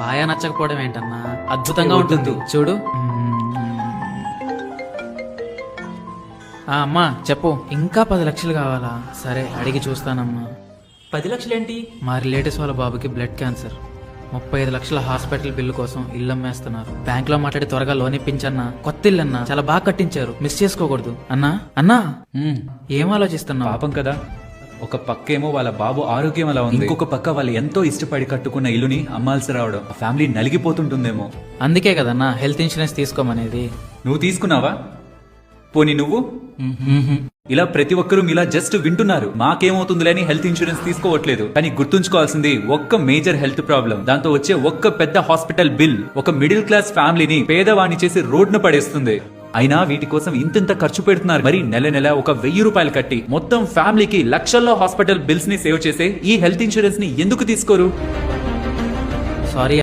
పాయ నచ్చకపోవడం ఏంటన్నా? అద్భుతంగా ఉంటుంది. చూడు. ఆ, అమ్మా చెప్పు. ఇంకా పది లక్షలు కావాలా? సరే అడిగి చూస్తానమ్మా. పది లక్షలేంటి? మా రిలేటివ్స్ వాళ్ళ బాబుకి బ్లడ్ క్యాన్సర్. ముప్పై ఐదు లక్షల హాస్పిటల్ బిల్లు కోసం ఇల్లు అమ్మేస్తున్నారు. బ్యాంక్లో మాట్లాడి త్వరగా లోన్ ఇప్పించన్నా. కొత్త ఇల్లు అన్నా చాలా బాగా కట్టించారు. మిస్ చేసుకోకూడదు. అన్నా? అన్నా. ఏం ఆలోచిస్తున్నావు? పాపం కదా. ఒక పక్కేమో వాళ్ళ బాబు ఆరోగ్యం అలా ఉంది. ఇంకొక పక్క వాళ్ళు ఎంతో ఇష్టపడి కట్టుకున్న ఇల్లుని అమ్మాల్సి రావడం ఆ ఫ్యామిలీ నలిగిపోతుంటుందేమో. అందుకే కదన్నా హెల్త్ ఇన్సూరెన్స్ తీసుకోమనేది. నువ్వు తీసుకున్నావా? పోనీ నువ్వు? ఇలా ప్రతి ఒక్కరూ ఇలా జస్ట్ వింటున్నారు. మాకేమవుతుందిలే అని హెల్త్ ఇన్సూరెన్స్ తీసుకోవట్లేదు. కానీ గుర్తుంచుకోవాల్సింది ఒక్క మేజర్ హెల్త్ ప్రాబ్లం. దాంతో వచ్చే ఒక్క పెద్ద హాస్పిటల్ బిల్ ఒక మిడిల్ క్లాస్ ఫ్యామిలీని పేదవాణి చేసి రోడ్ను పడేస్తుంది. అయినా వీటి కోసం ఇంతింత ఖర్చు పెడుతున్నారు. మరి నెల నెల ఒక వెయ్యి రూపాయలు కట్టి మొత్తం ఫ్యామిలీకి లక్షల్లో హాస్పిటల్ బిల్స్ని సేవ్ చేసే ఈ హెల్త్ ఇన్సూరెన్స్ని ఎందుకు తీసుకోరు? సారీ